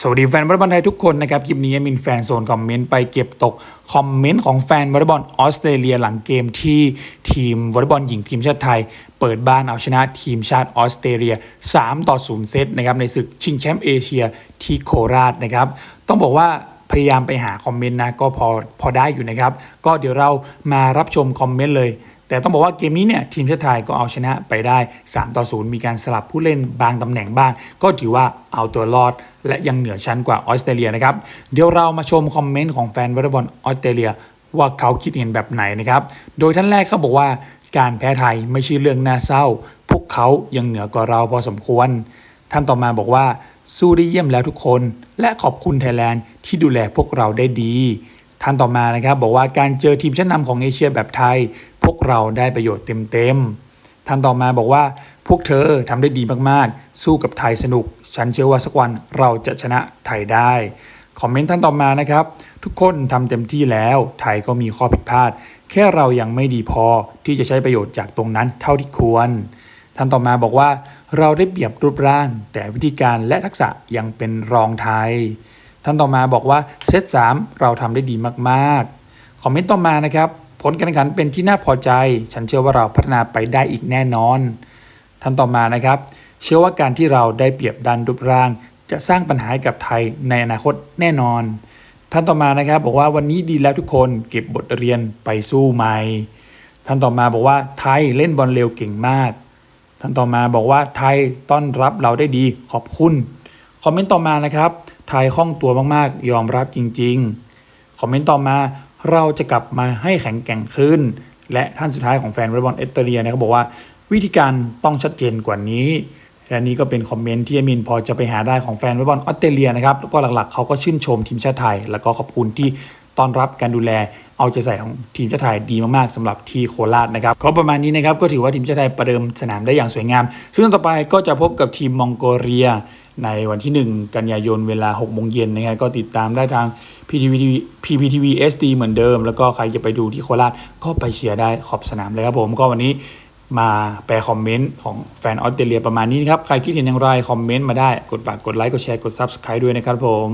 สวัสดีแฟนวอลเลย์บอลไทยทุกคนนะครับคลิปนี้มินแฟนโซนคอมเมนต์ไปเก็บตกคอมเมนต์ของแฟนวอลเลย์บอลออสเตรเลียหลังเกมที่ทีมวอลเลย์บอลหญิงทีมชาติไทย เปิดบ้านเอาชนะทีมชาติออสเตรเลีย 3 ต่อ 0 เซตนะครับในศึกชิงแชมป์เอเชียที่โคราชนะครับต้องบอกว่าพยายามไปหาคอมเมนต์นะก็พอพอได้อยู่นะครับ ก็เดี๋ยวเรามารับชมคอมเมนต์เลย แต่ต้องบอกว่าเกมนี้เนี่ยทีมชาติไทยก็เอาชนะไปได้ 3 ต่อ 0 มีการสลับผู้เล่นบางตำแหน่งบ้าง ก็ถือว่าเอาตัวรอด และยังเหนือชั้นกว่าออสเตรเลียนะครับ เดี๋ยวเรามาชมคอมเมนต์ของแฟนวอลเลย์บอลออสเตรเลียว่าเขาคิดเห็นแบบไหนนะครับ โดยท่านแรกเขาบอกว่าการแพ้ไทยไม่ใช่เรื่องน่าเศร้า พวกเขายังเหนือกว่าเราพอสมควร ท่านต่อมาบอกว่าสู้ได้เยี่ยมแล้วทุกคน และขอบคุณไทยแลนด์ที่ดูแลพวกเราได้ดี ท่านต่อมานะครับบอกว่าการเจอทีมชั้นนำของเอเชียแบบไทย พวกเราได้ประโยชน์เต็มๆท่านต่อมาบอกว่าพวกเธอทำได้ดีมากๆ สู้กับไทยสนุก ฉันเชื่อว่าสักวันเราจะชนะไทยได้คอมเมนต์ท่านต่อมานะครับ ทุกคนทำเต็มที่แล้วไทยก็มีข้อผิดพลาด แค่เรายังไม่ดีพอที่จะใช้ประโยชน์จากตรงนั้นเท่าที่ควรท่านต่อมาบอกว่าเราได้เปรียบรูปร่าง แต่วิธีการและทักษะยังเป็นรองไทย ท่านต่อมาบอกว่าเซต3เราทำได้ดีมากๆ คอมเมนต์ต่อมานะครับ ผลการแข่งขันเป็นที่น่าพอใจ ฉันเชื่อว่าเราพัฒนาไปได้อีกแน่นอน ท่านต่อมานะครับ เชื่อว่าการที่เราได้เปรียบดันรูปร่าง จะสร้างปัญหาให้กับไทยในอนาคตแน่นอน ท่านต่อมานะครับบอกว่าวันนี้ดีแล้วทุกคนเก็บบทเรียนไปสู้ใหม่ ท่านต่อมาบอกว่าไทยเล่นบอลเร็วเก่งมาก ท่านต่อมาบอกว่าไทยต้อนรับเราได้ดีขอบคุณ คอมเมนต์ต่อมานะครับ ไทยคล่องตัวมากๆ ยอมรับจริงๆ คอมเมนต์ต่อมาเราจะกลับมาให้แข็งแกร่งขึ้น และท่านสุดท้ายของแฟนวอลเลย์บอลเอสเตรเลียนะครับบอกว่าวิธีการต้องชัดเจนกว่านี้และนี่ก็เป็นคอมเมนต์ที่มินพอจะไปหาได้ของแฟนวอลเลย์บอลออสเตรเลียนะครับแล้วก็หลักๆเขาก็ชื่นชมทีมชาติไทย แล้วก็ขอบคุณที่ต้อนรับการดูแลเอาใจใส่ของทีมชาติไทยดีมากๆสำหรับที่โคราชนะครับก็ประมาณนี้นะครับก็ถือว่าทีมชาติไทยประเดิมสนามได้อย่างสวยงาม ซึ่งต่อไปก็จะพบกับทีมมองโกเลีย ในวันที่ 1 กันยายนเวลา6โมงเย็นนะครับก็ติดตามได้ทาง PPTV PPTV SD เหมือนเดิม แล้วก็ใครจะไปดูที่โคราชก็ไปเชียร์ได้ขอบสนามเลยครับผมก็วันนี้มาแปลคอมเมนต์ของแฟนออสเตรเลียประมาณนี้นครับ ใครคิดเห็นอย่างไร คอมเมนต์มาได้ กดฝากกดไลค์ กดแชร์ กด Subscribe ด้วยนะครับผม